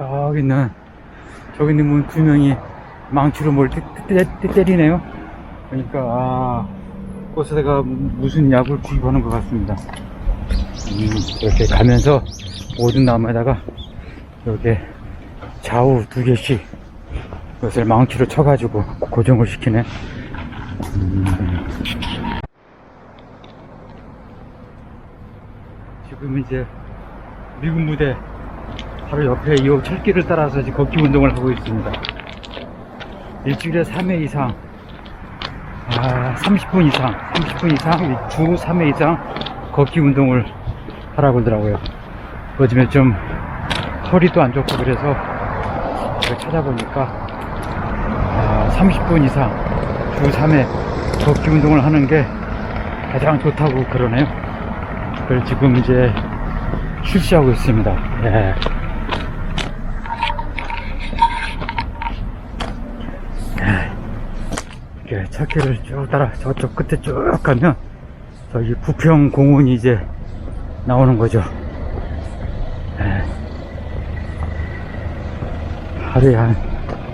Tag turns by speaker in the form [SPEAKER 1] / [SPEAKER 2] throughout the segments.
[SPEAKER 1] 저기 있는, 저기 있는 분 두 명이 망치로 뭘 때, 때, 때, 때리네요. 그러니까, 아, 꽃에다가 무슨 약을 구입하는 것 같습니다. 음, 이렇게 가면서 모든 나무에다가 이렇게 좌우 두 개씩 이것을 망치로 쳐가지고 고정을 시키네. 음. 지금 이제 미군 무대 바로 옆에 이 철길을 따라서 이제 걷기 운동을 하고 있습니다. 일주일에 3회 이상, 아, 30분 이상, 30분 이상, 주 3회 이상 걷기 운동을 하라고 그러더라고요. 요즘에 좀 허리도 안 좋고 그래서 찾아보니까 아, 30분 이상 주 3회 걷기 운동을 하는 게 가장 좋다고 그러네요. 그걸 지금 이제 실시하고 있습니다. 예. 예. 이렇게 차길을 쭉 따라 저쪽 끝에 쭉 가면 저기 부평 공원이 이제 나오는 거죠. 예. 하루에 한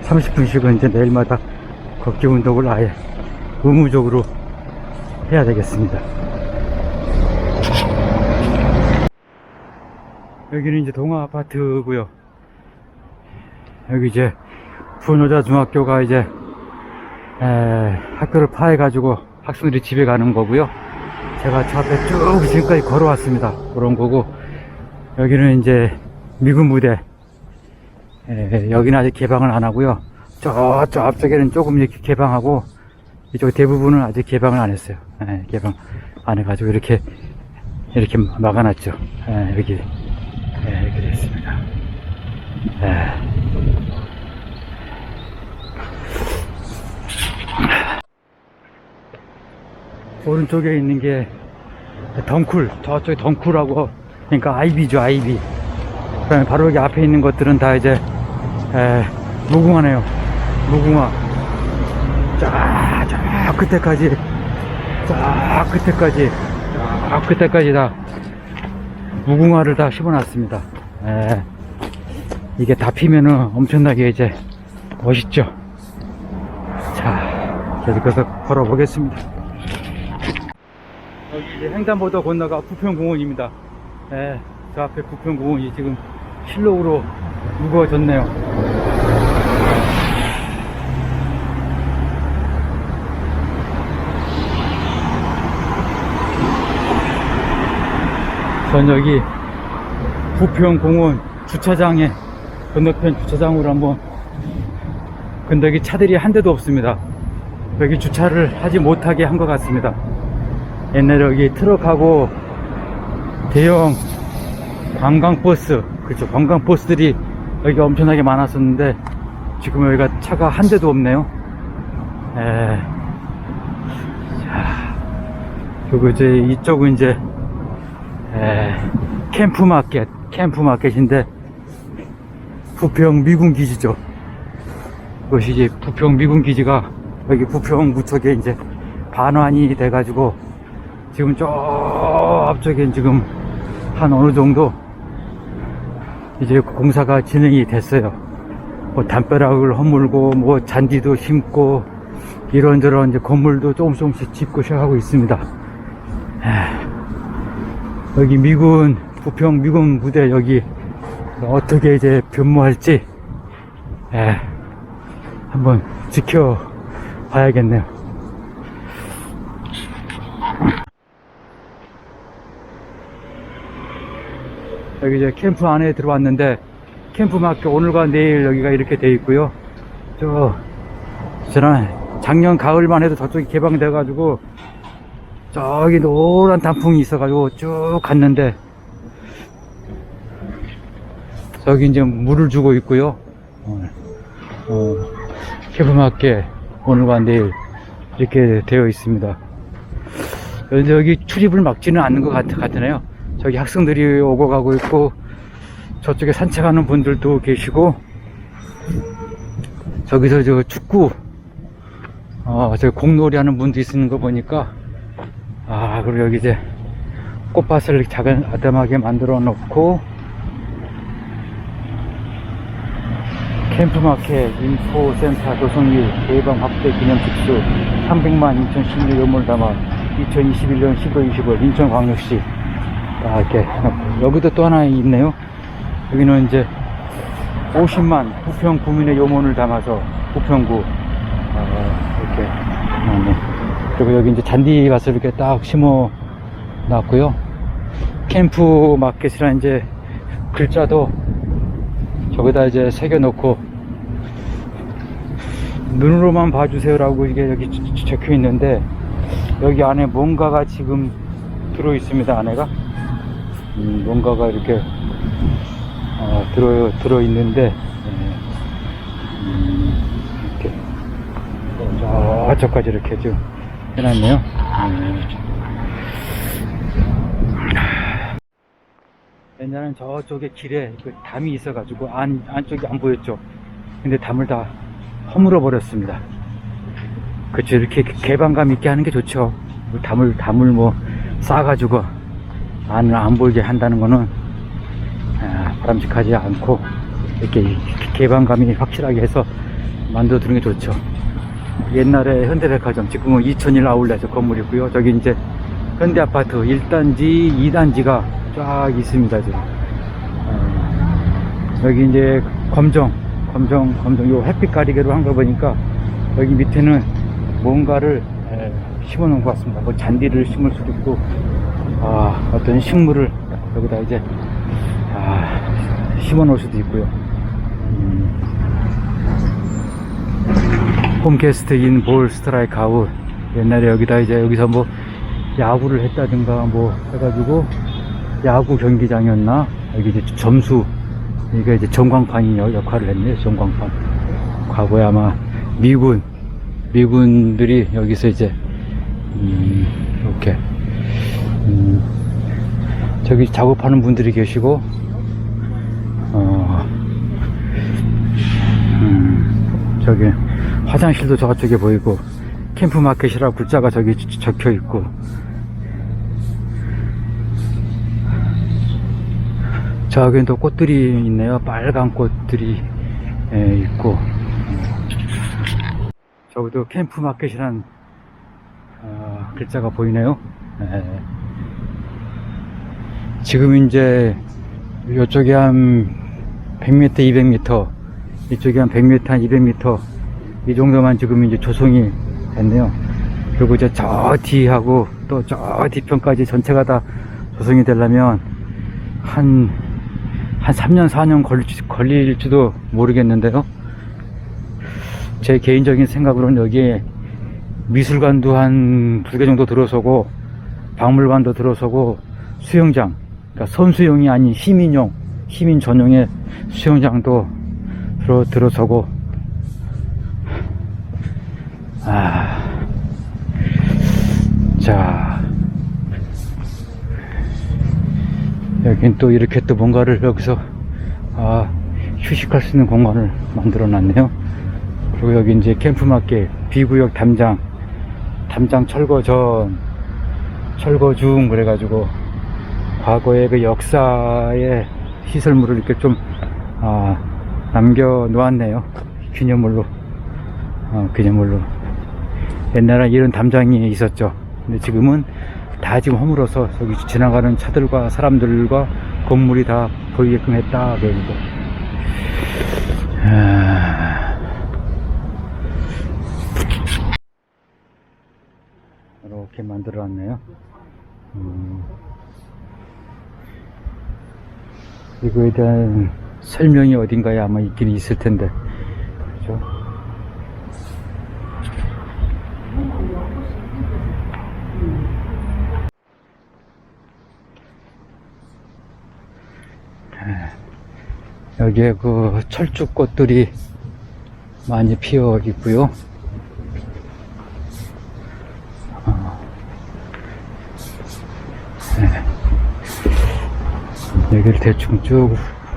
[SPEAKER 1] 30분씩은 이제 내일마다 걷기 운동을 아예 의무적으로 해야 되겠습니다. 여기는 이제 동아 아파트고요. 여기 이제 부노자 중학교가 이제 에, 학교를 파해가지고 학생들이 집에 가는 거고요. 제가 저 앞에 쭉 지금까지 걸어왔습니다. 그런 거고 여기는 이제 미군 무대 에, 여기는 아직 개방을 안 하고요. 저, 저 앞쪽에는 조금 이렇게 개방하고 이쪽 대부분은 아직 개방을 안 했어요. 에, 개방 안 해가지고 이렇게 이렇게 막아놨죠. 에, 여기 예, 이렇게 있습니다. 예. 오른쪽에 있는 게 덩쿨, 저쪽에 덩쿨하고, 그러니까 아이비죠, 아이비. 그 다음에 바로 여기 앞에 있는 것들은 다 이제, 에, 무궁화네요. 무궁화. 쫙, 쫙 끝에까지, 쫙 끝에까지, 쫙 끝에까지 다 무궁화를 다 심어놨습니다. 예. 이게 다 피면은 엄청나게 이제 멋있죠. 자, 계속해서 걸어보겠습니다. 여기 횡단보도 건너가 부평공원입니다. 예, 저 앞에 부평공원이 지금 실록으로 무거워졌네요. 전 여기 부평공원 주차장에 건너편 주차장으로 한번 여기 차들이 한 대도 없습니다 여기 주차를 하지 못하게 한 것 같습니다. 옛날에 여기 트럭하고 대형 관광버스 그렇죠. 관광버스들이 여기 엄청나게 많았었는데 지금 여기가 차가 한 대도 없네요. 에... 자, 그리고 이제 이쪽은 이제 에, 캠프 마켓, 캠프 마켓인데, 부평 미군 기지죠. 그것이 이제 부평 미군 기지가 여기 부평 무척에 이제 반환이 돼가지고, 지금 저 앞쪽엔 지금 한 어느 정도 이제 공사가 진행이 됐어요. 뭐 담벼락을 허물고, 뭐 잔디도 심고, 이런저런 이제 건물도 조금씩 조금씩 짓고 시작하고 있습니다. 에. 여기 미군 부평 미군 부대 여기 어떻게 이제 변모할지 예, 한번 지켜 봐야겠네요. 여기 이제 캠프 안에 들어왔는데 캠프 마켓 오늘과 내일 여기가 이렇게 돼 있고요. 저 지난 작년 가을만 해도 저쪽이 개방돼 가지고 저기 노란 단풍이 있어 가지고 쭉 갔는데 저기 이제 물을 주고 있고요. 오늘 어, 캐브마켓 오늘과 내일 이렇게 되어 있습니다. 여기 출입을 막지는 않는 것 같, 같으네요. 저기 학생들이 오고 가고 있고 저쪽에 산책하는 분들도 계시고 저기서 저 축구 어, 저 공놀이 하는 분도 있는 거 보니까 아, 그리고 여기 이제 꽃밭을 작은 아담하게 만들어 놓고, 캠프마켓 인포센터 조성일 개방 확대 기념 특수 300만 인천 시민의 요문을 담아 2021년 10월 20일 인천 광역시. 딱 이렇게 해놓고 여기도 또 하나 있네요. 여기는 이제 50만 부평 구민의 요문을 담아서 부평구. 어, 이렇게 해놨네. 그리고 여기 이제 잔디밭을 이렇게 딱 심어 놨고요. 캠프 마켓이라는 이제 글자도 저기다 이제 새겨놓고 눈으로만 봐주세요라고 이게 여기 적혀 있는데 여기 안에 뭔가가 지금 들어 있습니다 안에가 음, 뭔가가 이렇게 어, 들어 들어 있는데 이렇게 저 저까지 이렇게 좀 해놨네요. 음. 옛날엔 저쪽에 길에 그 담이 있어가지고 안 안쪽이 안 보였죠. 근데 담을 다 허물어 버렸습니다. 그쵸 이렇게 개방감 있게 하는 게 좋죠. 뭐 담을 담을 뭐 싸가지고 안을 안 보이게 한다는 거는 아, 바람직하지 않고 이렇게 개방감이 확실하게 해서 만들어 두는 게 좋죠. 옛날에 현대백화점 지금은 2001 아울렛 건물이고요. 저기 이제 현대 아파트 1단지, 2단지가 쫙 있습니다. 지금. 어, 여기 이제 검정, 검정, 검정 요 햇빛 가리개로 한 거 보니까 여기 밑에는 뭔가를 에, 심어 놓은 것 같습니다. 뭐 잔디를 심을 수도 있고 아, 어떤 식물을 여기다 이제 아, 심어 놓을 수도 있고요. 음. 홈캐스트인 볼 스트라이크 아웃. 옛날에 여기다 이제 여기서 뭐 야구를 했다든가 뭐 해가지고 야구 경기장이었나? 여기 이제 점수, 이게 이제 전광판이 여- 역할을 했네요. 전광판. 과거에 아마 미군, 미군들이 여기서 이제, 음, 이렇게, 음, 저기 작업하는 분들이 계시고, 어, 음, 저기 화장실도 저쪽에 보이고 캠프 마켓이라 고 글자가 저기 저- 적혀 있고 저기는 또 꽃들이 있네요 빨간 꽃들이 예, 있고 저기도 캠프 마켓이란 어, 글자가 보이네요 예. 지금 이제 이쪽에 한 100m, 200m, 이쪽에 한 100m, 한 200m, 이 정도만 지금 이제 조성이 됐네요. 그리고 이제 저 뒤하고 또 저 뒤편까지 전체가 다 조성이 되려면 한, 한 3년, 4년 걸릴지, 걸릴지 도 모르겠는데요. 제 개인적인 생각으로는 여기에 미술관도 한 두 개 정도 들어서고, 박물관도 들어서고, 수영장, 그러니까 선수용이 아닌 시민용, 시민 전용의 수영장도 들어, 들어서고, 아, 자, 여긴 또 이렇게 또 뭔가를 여기서, 아, 휴식할 수 있는 공간을 만들어 놨네요. 그리고 여기 이제 캠프마켓, B구역 담장, 담장 철거 전, 철거 중, 그래가지고, 과거의 그 역사의 시설물을 이렇게 좀, 아, 남겨 놓았네요. 기념물로. 어, 기념물로. 옛날에 이런 담장이 있었죠. 근데 지금은 다 지금 허물어서 저기 지나가는 차들과 사람들과 건물이 다 보이게끔 했다. 그러고. 아... 이렇게 만들어 놨네요. 음... 이거에 대한 설명이 어딘가에 아마 있긴 있을 텐데. 그죠? 여기에 그 철쭉꽃들이 많이 피어 있고요. 어. 네. 여기를 대충 쭉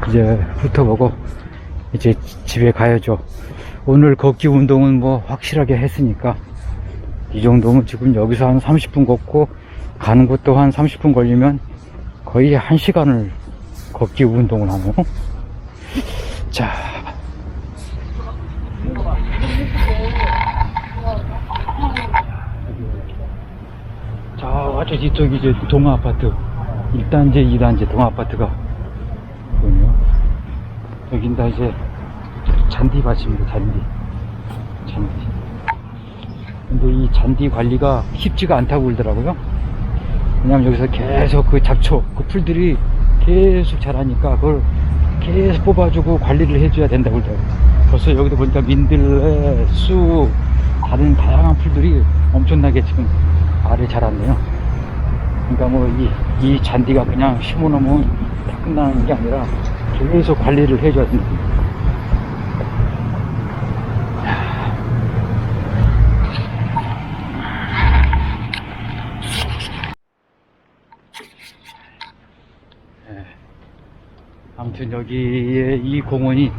[SPEAKER 1] 이제 훑어보고 이제 집에 가야죠. 오늘 걷기 운동은 뭐 확실하게 했으니까 이 정도면 지금 여기서 한 30분 걷고 가는 것도 한 30분 걸리면 거의 1시간을 걷기 운동을 하네요. 자. 자, 아주 뒤쪽이 이제 동아 아파트. 1단지, 2단지 동아 아파트가 보이네요. 여긴 다 이제 잔디밭입니다, 잔디. 잔디. 근데 이 잔디 관리가 쉽지가 않다고 그러더라고요. 왜냐면 여기서 계속 그 잡초, 그 풀들이 계속 자라니까 그걸 계속 뽑아주고 관리를 해줘야 된다고 그러더라고요. 벌써 여기도 보니까 민들레, 쑥, 다른 다양한 풀들이 엄청나게 지금 알을 자랐네요. 그러니까 뭐 이, 이 잔디가 그냥 심어놓으면 다 끝나는 게 아니라 계속 관리를 해줘야 된다. 예. 여기에 이 공원이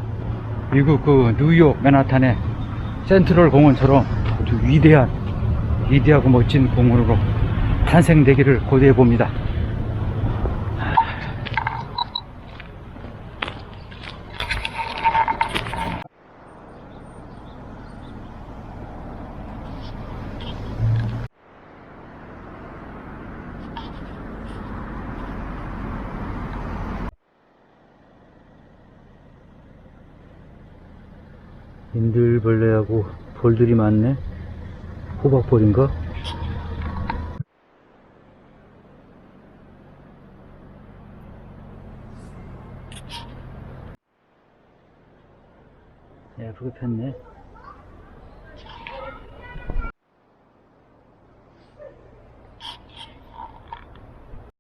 [SPEAKER 1] 미국 그 뉴욕 맨하탄의 센트럴 공원처럼 아주 위대한 위대하고 멋진 공원으로 탄생되기를 고대해 봅니다. 인들벌레하고 벌들이 많네. 호박벌인가? 예쁘게 폈네.